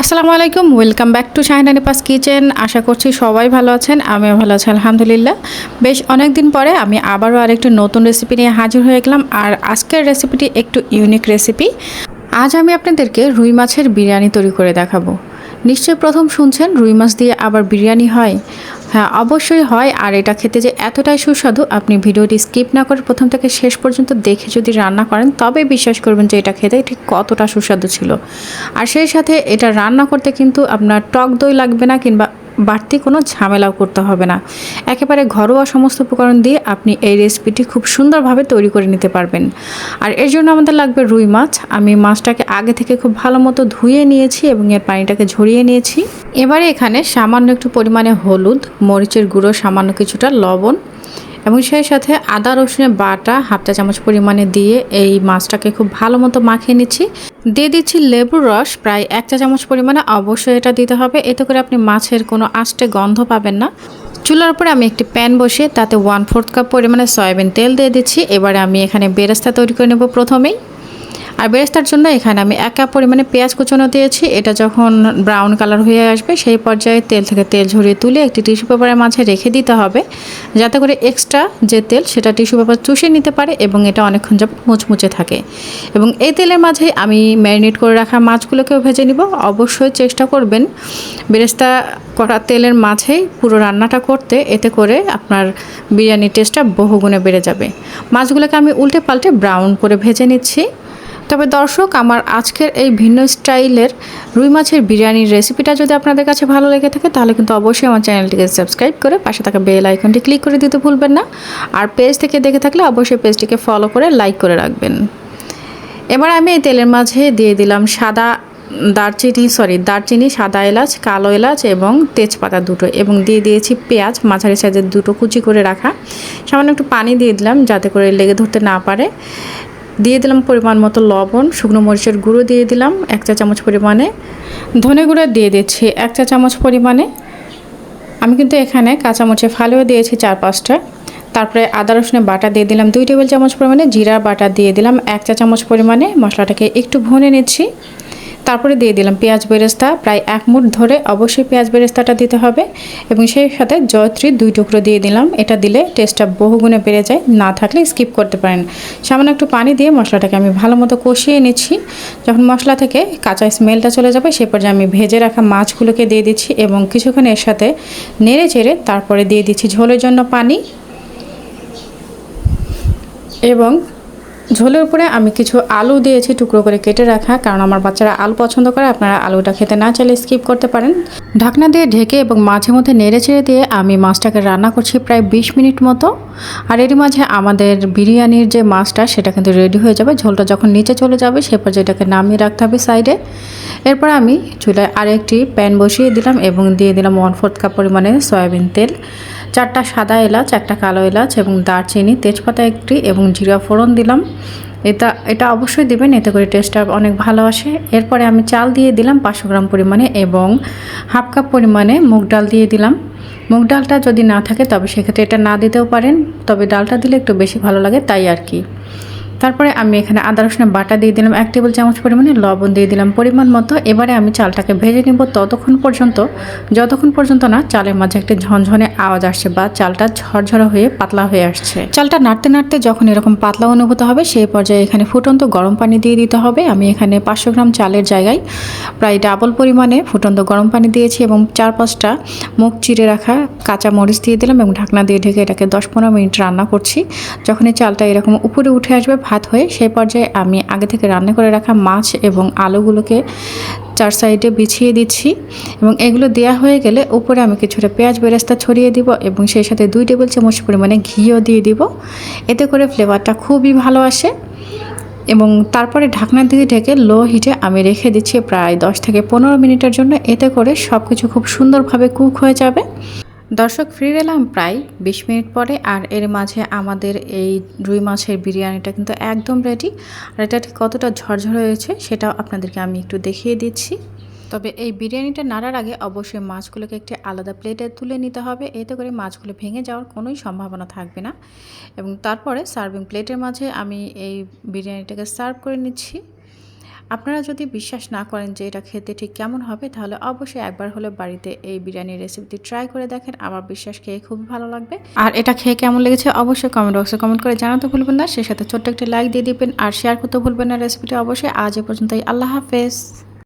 আসসালামু আলাইকুম welcome back to Shahina Nipas kitchen আশা করছি সবাই ভালো আছেন, আমিও ভালো আছি, আলহামদুলিল্লাহ। বেশ অনেক দিন পরে আমি আবারও আরেকটি নতুন রেসিপি নিয়ে হাজির হয়ে গেলাম, আর আজকের রেসিপিটি একটু ইউনিক রেসিপি আজ আমি আপনাদেরকে রুই মাছের বিরিয়ানি তৈরি করে দেখাবো। নিশ্চয় প্রথম শুনছেন, রুই মাছ দিয়ে আবার বিরিয়ানি হয়। হ্যাঁ অবশ্যই হয়। আর এটা খেতে যে এতটাই সুস্বাদু, আপনি ভিডিওটি স্কিপ না করে প্রথম থেকে শেষ পর্যন্ত দেখে যদি রান্না করেন, তবে বিশ্বাস করবেন যে এটা খেতে ঠিক কতটা সুস্বাদু ছিল। আর সেই সাথে এটা রান্না করতে কিন্তু আপনার টক দই লাগবে না কিংবা বাড়তি কোনো ঝামেলাও করতে হবে না। একেবারে ঘরোয়া সমস্ত উপকরণ দিয়ে আপনি এই রেসিপিটি খুব সুন্দরভাবে তৈরি করে নিতে পারবেন। আর এর জন্য আমাদের লাগবে রুই মাছ। আমি মাছটাকে আগে থেকে খুব ভালো মতো ধুয়ে নিয়েছি এবং এর পানিটাকে ঝরিয়ে নিয়েছি। এবারে এখানে সামান্য একটু পরিমাণে হলুদ, মরিচের গুঁড়ো, সামান্য কিছুটা লবণ এবং সেই সাথে আদা রসুনের বাটা হাফ চা চামচ পরিমাণে দিয়ে এই মাছটাকে খুব ভালো মতো মাখিয়ে নিচ্ছি। দিয়ে দিচ্ছি লেবুর রস, প্রায় এক চা চামচ পরিমাণে। অবশ্যই এটা দিতে হবে। এতে করে আপনি মাছের কোনো আষ্টে গন্ধ পাবেন না। চুলার উপরে আমি একটি প্যান বসিয়ে তাতে ওয়ান ফোর্থ কাপ পরিমাণে সয়াবিন তেল দিয়ে দিচ্ছি। এবারে আমি এখানে বেরেস্তা তৈরি করে নেব প্রথমেই। আর বেরেস্তার জন্য এখানে আমি এক কাপ পরিমাণে পেঁয়াজ কুচনো দিয়েছি। এটা যখন ব্রাউন কালার হয়ে আসবে, সেই পর্যায়ে তেল থেকে তেল ঝরিয়ে তুলে একটি টিস্যু পেপারের মাঝে রেখে দিতে হবে। যাতে করে এক্সট্রা যে তেল, সেটা টিস্যু পেপার চুষে নিতে পারে এবং এটা অনেকক্ষণ যাবত মুচমুচে থাকে। এবং এই তেলের মাঝে আমি ম্যারিনেট করে রাখা মাছগুলোকেও ভেজে নিব। অবশ্যই চেষ্টা করবেন বেরেস্তা করা তেলের মাঝেই পুরো রান্নাটা করতে। এতে করে আপনার বিরিয়ানির টেস্টটা বহুগুণে বেড়ে যাবে। মাছগুলোকে আমি উল্টে পাল্টে ব্রাউন করে ভেজে নিচ্ছি। তবে দর্শক, আমার আজকের এই ভিন্ন স্টাইলের রুই মাছের বিরিয়ানির রেসিপিটা যদি আপনাদের কাছে ভালো লেগে থাকে, তাহলে কিন্তু অবশ্যই আমার চ্যানেলটিকে সাবস্ক্রাইব করে পাশে থাকা বেল আইকনটি ক্লিক করে দিতে ভুলবেন না। আর পেজ থেকে দেখে থাকলে অবশ্যই পেজটিকে ফলো করে লাইক করে রাখবেন। এবার আমি এই তেলের মাঝে দিয়ে দিলাম সাদা দারচিনি, সরি, দারচিনি, সাদা এলাচ, কালো এলাচ এবং তেজপাতা দুটো এবং দিয়ে দিয়েছি পেঁয়াজ, মাঝারি সাইজের দুটো কুচি করে রাখা। সামান্য একটু পানি দিয়ে দিলাম যাতে করে লেগে ধরতে না পারে। দিয়ে দিলাম পরিমাণ মতো লবণ, শুকনো মরিচের গুঁড়ো দিয়ে দিলাম এক চা চামচ পরিমাণে। ধনে গুঁড়ো দিয়ে দিচ্ছি এক চা চামচ পরিমাণে। আমি কিন্তু এখানে কাঁচামরিচে ফালেও দিয়েছি চার পাঁচটা। তারপরে আদা রসুনের বাটা দিয়ে দিলাম দুই টেবিল চামচ পরিমাণে। জিরা বাটা দিয়ে দিলাম এক চা চামচ পরিমাণে। মশলাটাকে একটু ভুনে নিচ্ছি। তারপরে দিয়ে দিলাম পেঁয়াজ বেরেস্তা। প্রায় এক মুঠ ধরে অবশ্যই পেঁয়াজ বেরেস্তাটা দিতে হবে এবং সেই সাথে জয়ত্রী দুই টুকরো দিয়ে দিলাম। এটা দিলে টেস্টটা বহুগুণে বেড়ে যায়, না থাকলে স্কিপ করতে পারেন। সামান্য একটু পানি দিয়ে মশলাটাকে আমি ভালো মতো কষিয়ে নিচ্ছি। যখন মশলা থেকে কাঁচা স্মেলটা চলে যাবে, সে পর্যায়ে আমি ভেজে রাখা মাছগুলোকে দিয়ে দিচ্ছি এবং কিছুক্ষণ এর সাথে নেড়ে চেড়ে তারপরে দিয়ে দিচ্ছি ঝোলের জন্য পানি এবং ঝোলের উপরে আমি কিছু আলু দিয়েছি টুকরো করে কেটে রাখা, কারণ আমার বাচ্চারা আলু পছন্দ করে, আপনারা আলুটা খেতে না চাইলে স্কিপ করতে পারেন। ঢাকনা দিয়ে ঢেকে এবং মাঝে মধ্যে নেড়ে ছেড়ে দিয়ে আমি মাছটাকে রান্না করছি প্রায় বিশ মিনিট মতো। আর এরই মাঝে আমাদের বিরিয়ানির যে মাছটা, সেটা কিন্তু রেডি হয়ে যাবে। ঝোলটা যখন নিচে চলে যাবে, সে পর্যায়ে এটাকে নামিয়ে রাখতে হবে সাইডে এরপর আমি চুলায় আরেকটি প্যান বসিয়ে দিলাম এবং দিয়ে দিলাম ওয়ান ফোর্থ কাপ পরিমাণে সয়াবিন তেল। চারটা সাদা এলাচ, একটা কালো এলাচ এবং দারচিনি, তেজপাতা একটি এবং জিরা ফোড়ন দিলাম। এটা এটা অবশ্যই দেবেন, এতে করে টেস্টটা অনেক ভালো আসে। এরপরে আমি চাল দিয়ে দিলাম পাঁচশো গ্রাম পরিমাণে এবং হাফ কাপ পরিমাণে মুগ ডাল দিয়ে দিলাম। মুগ ডালটা যদি না থাকে, তবে সেক্ষেত্রে এটা না দিতেও পারেন, তবে ডালটা দিলে একটু বেশি ভালো লাগে, তাই আর কি। তারপরে আমি এখানে আদা, রসুনের বাটা দিয়ে দিলাম এক টেবিল চামচ পরিমাণে লবণ দিয়ে দিলাম পরিমাণ মতো। এবারে আমি চালটাকে ভেজে নিব ততক্ষণ পর্যন্ত, যতক্ষণ পর্যন্ত না চালের মাঝে একটি ঝনঝনে আওয়াজ আসছে বা চালটা ঝরঝরা হয়ে পাতলা হয়ে আসছে। চালটা নাড়তে নাড়তে যখন এরকম পাতলা অনুভূত হবে, সেই পর্যায়ে এখানে ফুটন্ত গরম পানি দিয়ে দিতে হবে। আমি এখানে পাঁচশো গ্রাম চালের জায়গায় প্রায় ডাবল পরিমাণে ফুটন্ত গরম পানি দিয়েছি এবং চার পাঁচটা মুখ চিড়ে রাখা কাঁচা মরিচ দিয়ে দিলাম এবং ঢাকনা দিয়ে ঢেকে এটাকে দশ পনেরো মিনিট রান্না করছি। যখন এই চালটা এরকম উপরে উঠে আসবে ভাত হয়ে সেই পর্যায়ে আমি আগে থেকে রান্না করে রাখা মাছ এবং আলুগুলোকে চার সাইডে বিছিয়ে দিচ্ছি এবং এগুলো দেওয়া হয়ে গেলে উপরে আমি কিছুটা পেঁয়াজ বেরেস্তা ছড়িয়ে দিব এবং সেই সাথে দুই টেবিল চামচ পরিমাণে ঘিও দিয়ে দিব। এতে করে ফ্লেভারটা খুবই ভালো আসে এবং তারপরে ঢাকনা দিয়ে ঢেকে লো হিটে আমি রেখে দিচ্ছি প্রায় দশ থেকে পনেরো মিনিটের জন্য। এতে করে সব কিছু খুব সুন্দরভাবে কুক হয়ে যাবে। দর্শক ফিরে এলাম প্রায় বিশ মিনিট পরে আর এর মাঝে আমাদের এই রুই মাছের বিরিয়ানিটা কিন্তু একদম রেডি আর এটা ঠিক কতটা ঝরঝর হয়েছে সেটাও আপনাদেরকে আমি একটু দেখিয়ে দিচ্ছি। তবে এই বিরিয়ানিটা নাড়ার আগে অবশ্যই মাছগুলোকে একটি আলাদা প্লেটে তুলে নিতে হবে। এতে করে মাছগুলো ভেঙে যাওয়ার কোনোই সম্ভাবনা থাকবে না। এবং তারপরে সার্ভিং প্লেটের মাঝে আমি এই বিরিয়ানিটাকে সার্ভ করে নিচ্ছি। আপনারা যদি বিশ্বাস না করেন যে এটা খেতে ঠিক কেমন হবে, তাহলে অবশ্যই একবার হলে বাড়িতে এই বিরিয়ানির রেসিপিটি ট্রাই করে দেখেন। আমার বিশ্বাস খেয়ে খুবই ভালো লাগবে। আর এটা খেয়ে কেমন লেগেছে অবশ্যই কমেন্ট বক্সে কমেন্ট করে জানাতে ভুলবেন না। সেই সাথে ছোট্ট একটা লাইক দিয়ে দিবেন আর শেয়ার করতে ভুলবেন না রেসিপিটি অবশ্যই। আজ এ পর্যন্তই। আল্লাহ হাফেজ।